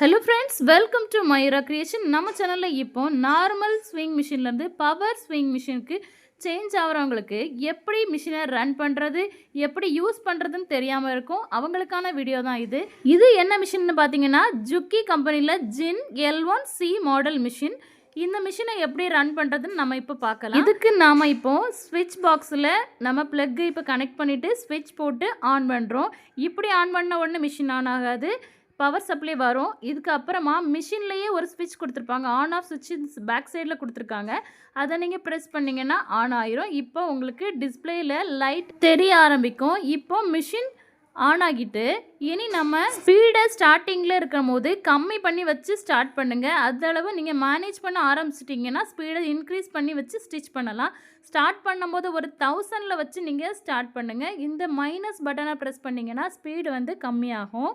Hello friends welcome to Mayura creation நம்ம சேனலில் இப்போ நார்மல் ஸ்விங் மிஷின்லேருந்து பவர் ஸ்விங் மிஷினுக்கு சேஞ்ச் ஆகிறவங்களுக்கு எப்படி மிஷினை ரன் பண்ணுறது எப்படி யூஸ் பண்ணுறதுன்னு தெரியாமல் இருக்கும். அவங்களுக்கான வீடியோ தான் இது. இது என்ன மிஷின்னு பார்த்தீங்கன்னா ஜுக்கி கம்பெனியில் ஜின் L one C model machine இந்த மிஷினை எப்படி ரன் பண்ணுறதுன்னு நம்ம இப்போ பார்க்கலாம். இதுக்கு நாம் இப்போ ஸ்விட்ச் பாக்ஸில் நம்ம ப்ளக்கு இப்போ கனெக்ட் பண்ணிவிட்டு ஸ்விட்ச் போட்டு ஆன் பண்ணுறோம் இப்படி ஆன் பண்ண உடனே மிஷின் ஆன் ஆகாது. பவர் சப்ளை வரும். இதுக்கு அப்புறமா மிஷின்லேயே ஒரு ஸ்விட்ச் கொடுத்துருப்பாங்க. ஆன் ஆஃப் சுவிட்ச் பேக் சைடில் கொடுத்துருக்காங்க. அதை நீங்கள் ப்ரெஸ் பண்ணிங்கன்னா ஆன் ஆயிரும். இப்போ உங்களுக்கு டிஸ்பிளேயில் லைட் தெரிய ஆரம்பிக்கும். இப்போ மிஷின் ஆன் ஆகிட்டு இனி நம்ம ஸ்பீடை ஸ்டார்டிங்கில் இருக்கும் போது கம்மி பண்ணி வச்சு ஸ்டார்ட் பண்ணுங்கள் அதளவு நீங்கள் மேனேஜ் பண்ண ஆரம்பிச்சிட்டிங்கன்னா ஸ்பீடை இன்க்ரீஸ் பண்ணி வச்சு ஸ்டிச் பண்ணலாம். ஸ்டார்ட் பண்ணும்போது ஒரு தௌசண்டில் வச்சு நீங்கள் ஸ்டார்ட் பண்ணுங்கள் இந்த மைனஸ் பட்டனை ப்ரெஸ் பண்ணிங்கன்னா ஸ்பீடு வந்து கம்மியாகும்.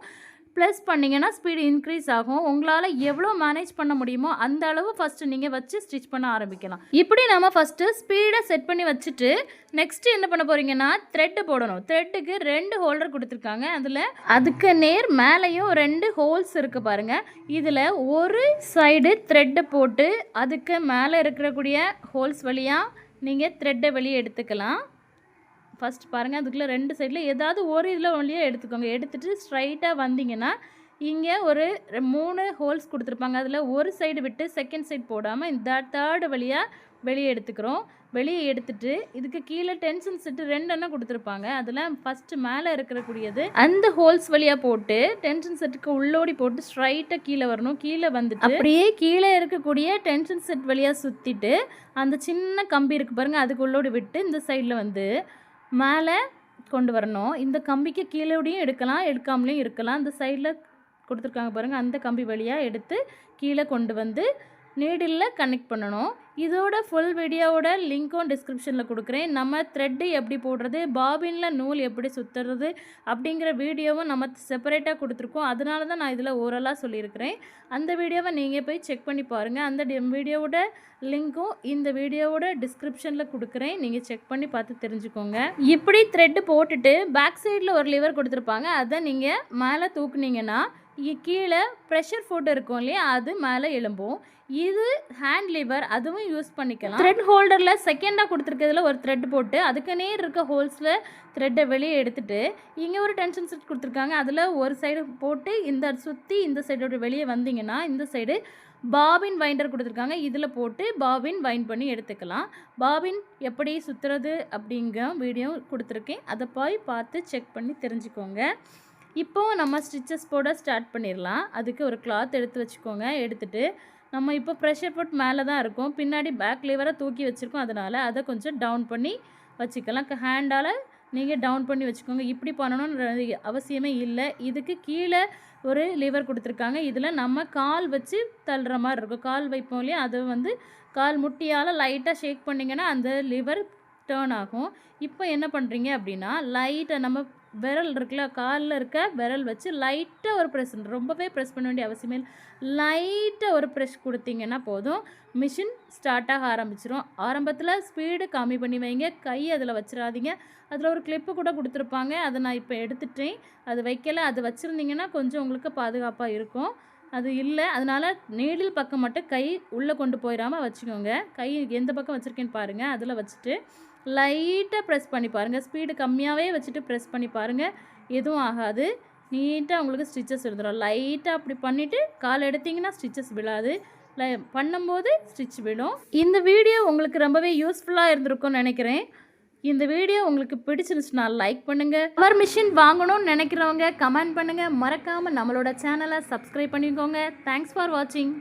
ப்ளஸ் பண்ணிங்கன்னா ஸ்பீடு இன்க்ரீஸ் ஆகும். உங்களால் எவ்வளோ மேனேஜ் பண்ண முடியுமோ அந்த அளவு ஃபஸ்ட்டு நீங்கள் வச்சு ஸ்டிச் பண்ண ஆரம்பிக்கலாம். இப்படி நம்ம ஃபஸ்ட்டு ஸ்பீடை செட் பண்ணி வச்சுட்டு நெக்ஸ்ட்டு என்ன பண்ண போகிறீங்கன்னா த்ரெட்டு போடணும். த்ரெட்டுக்கு ரெண்டு ஹோல்டர் கொடுத்துருக்காங்க. அதில் அதுக்கு நேர் மேலேயும் ரெண்டு ஹோல்ஸ் இருக்குது பாருங்கள் இதில் ஒரு சைடு த்ரெட்டை போட்டு அதுக்கு மேலே இருக்கக்கூடிய ஹோல்ஸ் வழியாக நீங்கள் த்ரெட்டை வெளியே எடுத்துக்கலாம். ஃபஸ்ட் பாருங்கள் அதுக்குள்ளே ரெண்டு சைடில் ஏதாவது ஒரு இதில் வழியாக எடுத்துக்கோங்க. எடுத்துகிட்டு ஸ்ட்ரைட்டாக வந்தீங்கன்னா இங்கே ஒரு மூணு ஹோல்ஸ் கொடுத்துருப்பாங்க. அதில் ஒரு சைடு விட்டு செகண்ட் சைடு போடாமல் இந்த தேர்டு வழியாக வெளியே எடுத்துக்கிறோம். வெளியே எடுத்துட்டு இதுக்கு கீழே டென்ஷன் செட்டு ரெண்டு எண்ணம் கொடுத்துருப்பாங்க. அதில் ஃபஸ்ட்டு மேலே இருக்கக்கூடியது அந்த ஹோல்ஸ் வழியாக போட்டு டென்ஷன் செட்டுக்கு உள்ளோடி போட்டு ஸ்ட்ரைட்டாக கீழே வரணும். கீழே வந்துட்டு அப்படியே கீழே இருக்கக்கூடிய டென்ஷன் செட் வழியாக சுற்றிட்டு அந்த சின்ன கம்பி இருக்குது பாருங்கள் அதுக்கு உள்ளோடி விட்டு இந்த சைடில் வந்து மேலே கொண்டு வரணும். இந்த கம்பிக்கு கீழோடையும் எடுக்கலாம் எடுக்காமலேயும் இருக்கலாம். இந்த சைடில் கொடுத்துருக்காங்க பாருங்கள் அந்த கம்பி வழியாக எடுத்து கீழே கொண்டு வந்து நீடிலில் கனெக்ட் பண்ணணும். இதோட ஃபுல் வீடியோவோட லிங்க்கும் டிஸ்கிரிப்ஷனில் கொடுக்குறேன். நம்ம த்ரெட்டு எப்படி போடுறது பாபினில் நூல் எப்படி சுற்றுறது அப்படிங்கிற வீடியோவும் நம்ம செப்பரேட்டாக கொடுத்துருக்கோம். அதனால தான் நான் இதில் ஓரலாக சொல்லியிருக்கிறேன். அந்த வீடியோவை நீங்கள் போய் செக் பண்ணி பாருங்கள் அந்த வீடியோவோட லிங்க்கும் இந்த வீடியோவோட டிஸ்கிரிப்ஷனில் கொடுக்குறேன். நீங்கள் செக் பண்ணி பார்த்து தெரிஞ்சுக்கோங்க. இப்படி த்ரெட்டு போட்டுட்டு பேக் சைடில் ஒரு லிவர் கொடுத்துருப்பாங்க. அதை நீங்கள் மேலே தூக்குனீங்கன்னா கீழே ப்ரெஷர் ஃபுட் இருக்கும் இல்லையா? அது மேலே எழும்பும். இது ஹேண்ட் லிவர் அதுவும் யூஸ் பண்ணிக்கலாம். த்ரெட் ஹோல்டரில் செகண்டாக கொடுத்துருக்கிறதுல ஒரு த்ரெட் போட்டு அதுக்கு நேர் இருக்க ஹோல்ஸில் த்ரெட்டை வெளியே எடுத்துட்டு இங்கே ஒரு டென்ஷன் செட் கொடுத்துருக்காங்க. அதில் ஒரு சைடு போட்டு இந்த சுற்றி இந்த சைடோட வெளியே வந்தீங்கன்னா இந்த சைடு பாபின் வைண்டர் கொடுத்துருக்காங்க. இதில் போட்டு பாபின் வைண்ட் பண்ணி எடுத்துக்கலாம். பாபின் எப்படி சுற்றுறது அப்படிங்கிற வீடியோ கொடுத்துருக்கேன். அதை போய் பார்த்து செக் பண்ணி தெரிஞ்சுக்கோங்க. இப்போ நம்ம ஸ்டிச்சஸ் போட ஸ்டார்ட் பண்ணிடலாம் அதுக்கு ஒரு கிளாத் எடுத்து வச்சுக்கோங்க. எடுத்துகிட்டு நம்ம இப்போ ப்ரெஷர் போட் மேலே தான் இருக்கும். பின்னாடி பேக் லீவரை தூக்கி வச்சுருக்கோம். அதனால் அதை கொஞ்சம் டவுன் பண்ணி வச்சுக்கலாம். ஹேண்டால் நீங்கள் டவுன் பண்ணி வச்சுக்கோங்க. இப்படி பண்ணணும்னு அவசியமே இல்லை. இதுக்கு கீழே ஒரு லிவர் கொடுத்துருக்காங்க. இதில் நம்ம கால் வச்சு தள்ளுற மாதிரி இருக்கும். கால் வைப்போம் இல்லையா? அது வந்து கால் முட்டியால் லைட்டாக ஷேக் பண்ணிங்கன்னா அந்த லிவர் டேர்ன் ஆகும். இப்போ என்ன பண்ணுறீங்க அப்படின்னா லைட்டை நம்ம விரல் இருக்குல்ல காலில் இருக்க விரல் வச்சு லைட்டாக ஒரு ப்ரெஸ் ரொம்பவே ப்ரெஸ் பண்ண வேண்டிய அவசியமே இல்லை. லைட்டாக ஒரு ப்ரெஷ் கொடுத்தீங்கன்னா போதும் மிஷின் ஸ்டார்ட் ஆக ஆரம்பிச்சிரும். ஆரம்பத்தில் ஸ்பீடு கம்மி பண்ணி வைங்க கை அதில் வச்சிடாதீங்க அதில் ஒரு கிளிப்பு கூட கொடுத்துருப்பாங்க அதை நான் இப்போ எடுத்துட்டேன். அது வைக்கல அது வச்சுருந்தீங்கன்னா கொஞ்சம் உங்களுக்கு பாதுகாப்பாக இருக்கும். அது இல்லை. அதனால் நீடில் பக்கம் மட்டும் கை உள்ளே கொண்டு போயிடாமல் வச்சுக்கோங்க. கை எந்த பக்கம் வச்சுருக்கேன்னு பாருங்கள் அதில் வச்சுட்டு லைட்டாக ப்ரெஸ் பண்ணி பாருங்கள் ஸ்பீடு கம்மியாகவே வச்சுட்டு ப்ரெஸ் பண்ணி பாருங்கள் எதுவும் ஆகாது. நீட்டாக உங்களுக்கு ஸ்டிச்சஸ் இருந்துடும் லைட்டாக அப்படி பண்ணிவிட்டு கால் எடுத்தீங்கன்னா ஸ்டிச்சஸ் விழாது. லை பண்ணும்போது ஸ்டிச் விழும். இந்த வீடியோ உங்களுக்கு ரொம்பவே யூஸ்ஃபுல்லாக இருந்திருக்கும்னு நினைக்கிறேன். இந்த வீடியோ உங்களுக்கு பிடிச்சிருந்துச்சுன்னா லைக் பண்ணுங்கள் பவர் மிஷின் வாங்கணும்னு நினைக்கிறவங்க கமெண்ட் பண்ணுங்கள் மறக்காமல் நம்மளோட சேனலை சப்ஸ்கிரைப் பண்ணிக்கோங்க. தேங்க்ஸ் ஃபார் வாட்சிங்